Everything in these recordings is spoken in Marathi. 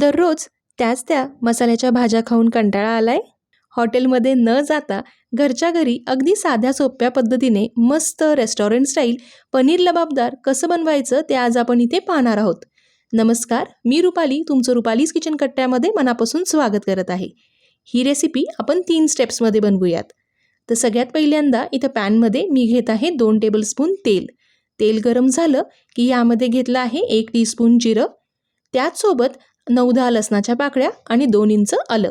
दररोज त्याच त्या मसाल्याच्या भाज्या खाऊन कंटाळा आलाय? हॉटेलमध्ये न जाता घरच्या घरी अगदी साध्या सोप्या पद्धतीने मस्त रेस्टॉरंट स्टाईल पनीर लबाबदार कसं बनवायचं ते आज आपण इथे पाहणार आहोत. नमस्कार मी रुपाली तुमचं रुपालीज किचन कट्ट्यामध्ये मनापासून स्वागत करत आहे. ही रेसिपी आपण तीन स्टेप्समध्ये बनवूयात. तर सगळ्यात पहिल्यांदा इथं पॅनमध्ये मी घेत आहे दोन टेबलस्पून तेल. तेल गरम झालं की यामध्ये घेतलं आहे एक टीस्पून जिरं. त्याचसोबत नऊ दहा लसणाच्या पाकळ्या आणि दोन इंच आलं.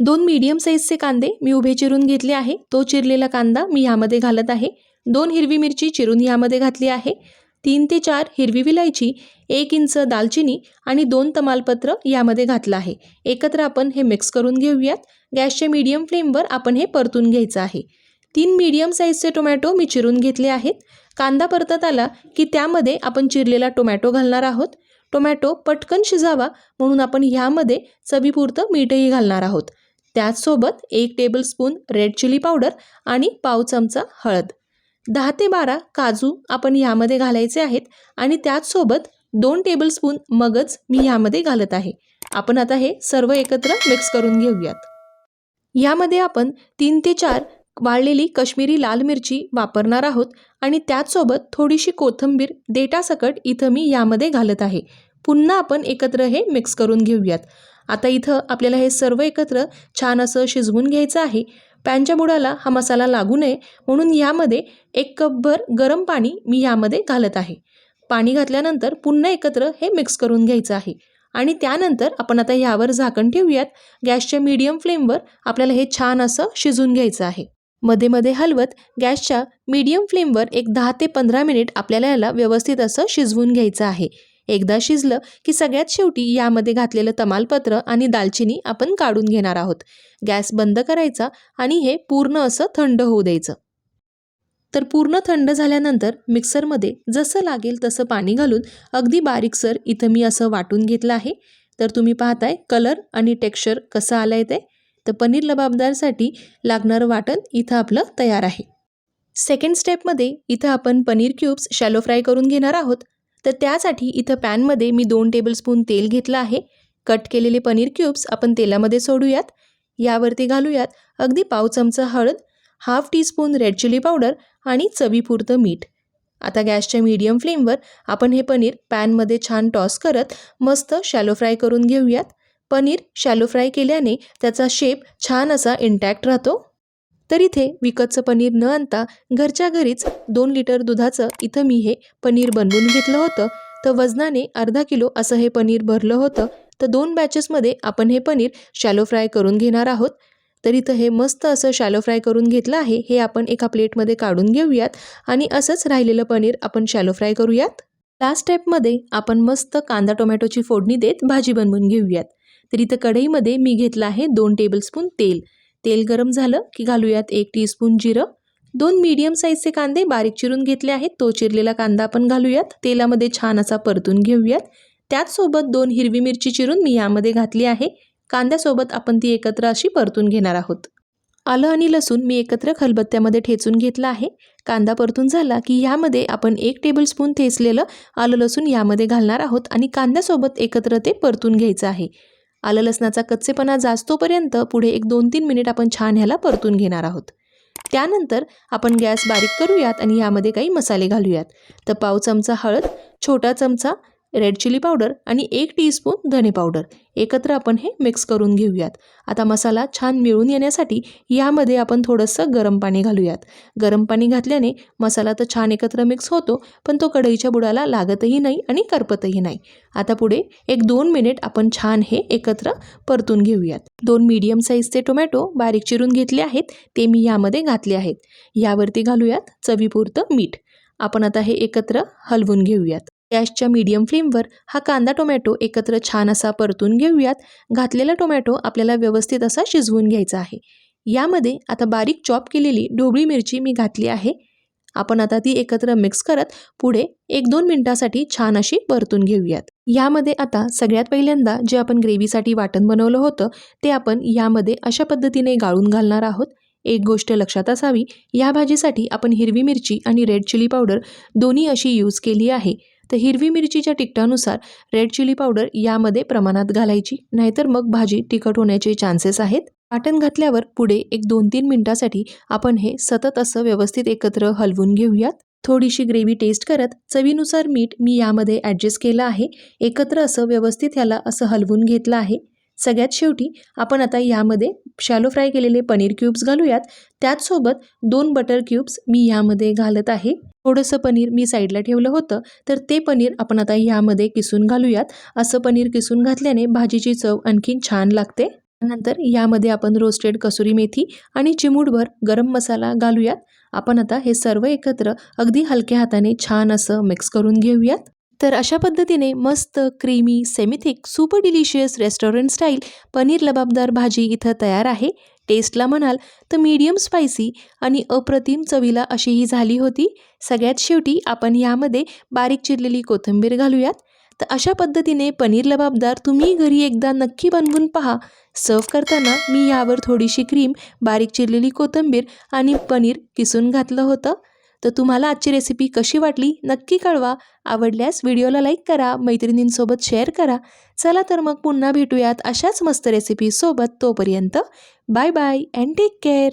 दोन मीडियम साईजचे कांदे मी उभे चिरून घेतले आहे. तो चिरलेला कांदा मी यामध्ये घालत आहे. दोन हिरवी मिरची चिरून यामध्ये घातली आहे. तीन ते चार हिरवी विलायची एक इंच दालचिनी आणि दोन तमालपत्र यामध्ये घातलं आहे. एकत्र आपण हे मिक्स करून घेऊयात. गॅसच्या मीडियम फ्लेमवर आपण हे परतून घ्यायचं आहे. तीन मीडियम साईजचे टोमॅटो मी चिरून घेतले आहेत. कांदा परतत आला की त्यामध्ये आपण चिरलेला टोमॅटो घालणार आहोत. टोमॅटो पटकन शिजावा म्हणून आपण ह्यामध्ये चवीपुरतं मीठही घालणार आहोत. त्याचसोबत एक टेबलस्पून रेड चिली पावडर आणि पाव चमचा हळद. दहा ते बारा काजू आपण ह्यामध्ये घालायचे आहेत आणि त्याचसोबत दोन टेबलस्पून मगज मी ह्यामध्ये घालत आहे. आपण आता हे सर्व एकत्र मिक्स करून घेऊयात. यामध्ये आपण तीन ते चार वाळलेली कश्मीरी लाल मिरची वापरणार आहोत आणि त्याचसोबत थोडीशी कोथिंबीर देटासकट इथं मी यामध्ये घालत आहे. पुन्हा आपण एकत्र हे मिक्स करून घेऊयात. आता इथं आपल्याला हे सर्व एकत्र छान असं शिजवून घ्यायचं आहे. पॅनच्या बुडाला हा मसाला लागू नये म्हणून यामध्ये एक कपभर गरम पाणी मी यामध्ये घालत आहे. पाणी घातल्यानंतर पुन्हा एकत्र हे मिक्स करून घ्यायचं आहे. आणि त्यानंतर आपण आता ह्यावर झाकण ठेवूयात. गॅसच्या मीडियम फ्लेमवर आपल्याला हे छान असं शिजून घ्यायचं आहे. मध्ये मध्ये हलवत गॅसच्या मीडियम फ्लेमवर एक दहा ते पंधरा मिनिट आपल्याला याला व्यवस्थित असं शिजवून घ्यायचं आहे. एकदा शिजलं की सगळ्यात शेवटी यामध्ये घातलेलं तमालपत्र आणि दालचिनी आपण काढून घेणार आहोत. गॅस बंद करायचा आणि हे पूर्ण असं थंड होऊ द्यायचं. तर पूर्ण थंड झाल्यानंतर मिक्सरमध्ये जसं लागेल तसं पाणी घालून अगदी बारीकसर इथं मी असं वाटून घेतलं आहे. तर तुम्ही पाहताय कलर आणि टेक्स्चर कसं आलं आहे ते. तर पनीर लबाबदारसाठी लागणारं वाटण इथं आपलं तयार आहे. सेकंड स्टेपमध्ये इथं आपण पनीर क्यूब्स शॅलो फ्राय करून घेणार आहोत. तर त्यासाठी इथं पॅनमध्ये मी दोन टेबलस्पून तेल घेतलं आहे. कट केलेले पनीर क्यूब्स आपण तेलामध्ये सोडूयात. यावरती घालूयात अगदी पाव चमचा हळद half teaspoon red chilli powder आणि चवीपुरतं मीठ. आता गॅसच्या मीडियम फ्लेमवर आपण हे पनीर पॅनमध्ये छान टॉस करत मस्त शॅलो फ्राय करून घेऊयात. पनीर शॅलो फ्राय केल्याने त्याचा शेप छान असा इंटॅक्ट राहतो. तर इथे विकतचं पनीर न आणता घरच्या घरीच दोन लिटर दुधाचं इथं मी हे पनीर बनवून घेतलं होतं. तर वजनाने अर्धा किलो असं हे पनीर भरलं होतं. तर दोन बॅचेसमध्ये आपण हे पनीर शॅलो फ्राय करून घेणार आहोत. तर इथं हे मस्त असं शॅलो फ्राय करून घेतलं आहे. हे आपण एका प्लेटमध्ये काढून घेऊयात आणि असंच राहिलेलं पनीर आपण शॅलो फ्राय करूयात. लास्ट स्टेपमध्ये आपण मस्त कांदा टोमॅटोची फोडणी देत भाजी बनवून घेऊयात. तर इथं कढईमध्ये मी घेतलं आहे दोन टेबलस्पून तेल. तेल गरम झालं की घालूयात एक टीस्पून जिरं. दोन मीडियम साईजचे कांदे बारीक चिरून घेतले आहेत. तो चिरलेला कांदा आपण घालूयात. तेलामध्ये छान असा परतून घेऊयात. त्याचसोबत दोन हिरवी मिरची चिरून मी यामध्ये घातली आहे. कांद्यासोबत आपण ती एकत्र अशी परतून घेणार आहोत. आलं आणि लसूण मी एकत्र खलबत्त्यामध्ये ठेचून घेतला आहे. कांदा परतून झाला की यामध्ये आपण एक टेबलस्पून ठेचलेलं आलं लसूण यामध्ये घालणार आहोत आणि कांद्यासोबत एकत्र ते परतून घ्यायचं आहे. आलं लसणाचा कच्चेपणा जास्तोपर्यंत पुढे एक दोन तीन मिनिट आपण छान ह्याला परतून घेणार आहोत. त्यानंतर आपण गॅस बारीक करूयात आणि यामध्ये काही मसाले घालूयात. तर पाव चमचा हळद छोटा चमचा रेड चिली पावडर आणि एक टीस्पून धने पावडर. एकत्र आपण हे मिक्स करून घेऊयात. आता मसाला छान मिळून येण्यासाठी यामध्ये आपण थोडंसं गरम पाणी घालूयात. गरम पाणी घातल्याने मसाला तर छान एकत्र मिक्स होतो पण तो कढईच्या बुडाला लागतही नाही आणि करपतही नाही. आता पुढे एक दोन मिनिट आपण छान हे एकत्र परतून घेऊयात. दोन मीडियम साईजचे टोमॅटो बारीक चिरून घेतले आहेत ते मी यामध्ये घातले आहेत. यावरती घालूयात चवीपुरतं मीठ. आपण आता हे एकत्र हलवून घेऊयात. गॅसच्या मीडियम फ्लेमवर हा कांदा टोमॅटो एकत्र छान असा परतून घेऊयात. घातलेला टोमॅटो आपल्याला व्यवस्थित असा शिजवून घ्यायचा आहे. यामध्ये आता बारीक चॉप केलेली ढोबळी मिरची मी घातली आहे. आपण आता ती एकत्र मिक्स करत पुढे एक दोन मिनटासाठी छान अशी परतून घेऊयात. यामध्ये आता सगळ्यात पहिल्यांदा जे आपण ग्रेव्हीसाठी वाटण बनवलं होतं ते आपण यामध्ये अशा पद्धतीने गाळून घालणार आहोत. एक गोष्ट लक्षात असावी या भाजीसाठी आपण हिरवी मिरची आणि रेड चिली पावडर दोन्ही अशी यूज केली आहे. तर हिरवी मिरचीच्या टिकटानुसार रेड चिली पावडर यामध्ये प्रमाणात घालायची. नाहीतर मग भाजी तिखट होण्याचे चान्सेस आहेत. वाटण घातल्यावर पुढे एक दोन तीन मिनटासाठी आपण हे सतत असं व्यवस्थित एकत्र हलवून घेऊयात. थोडीशी ग्रेव्ही टेस्ट करत चवीनुसार मीठ मी यामध्ये ॲडजस्ट केलं आहे. एकत्र असं व्यवस्थित ह्याला असं हलवून घेतलं आहे. सगळ्यात शेवटी आपण आता यामध्ये शॅलो फ्राय केलेले पनीर क्यूब्स घालूयात. त्याचसोबत दोन बटर क्यूब्स मी यामध्ये घालत आहे. थोडंसं पनीर मी साईडला ठेवलं होतं तर ते पनीर आपण आता ह्यामध्ये किसून घालूयात. असं पनीर किसून घातल्याने भाजीची चव आणखीन छान लागते. नंतर यामध्ये आपण रोस्टेड कसुरी मेथी आणि चिमूटभर गरम मसाला घालूयात. आपण आता हे सर्व एकत्र अगदी हलक्या हाताने छान असं मिक्स करून घेऊयात. तर अशा पद्धतीने मस्त creamy सेमिथिक super delicious restaurant style paneer लबाबदार भाजी इथं तयार आहे. टेस्टला म्हणाल तर मीडियम स्पायसी आणि अप्रतिम चवीला अशी ही झाली होती. सगळ्यात शेवटी आपण यामध्ये बारीक चिरलेली कोथिंबीर घालूयात. तर अशा पद्धतीने पनीर लबाबदार तुम्ही घरी एकदा नक्की बनवून पहा. सर्व करताना मी यावर थोडीशी क्रीम बारीक चिरलेली कोथिंबीर आणि पनीर किसून घातलं होतं. तर तुम्हाला आजची रेसिपी कशी वाटली नक्की कळवा. आवडल्यास व्हिडिओला लाईक करा मैत्रिणींसोबत शेअर करा. चला तर मग पुन्हा भेटूयात अशाच मस्त रेसिपीसोबत तोपर्यंत. Bye bye and take care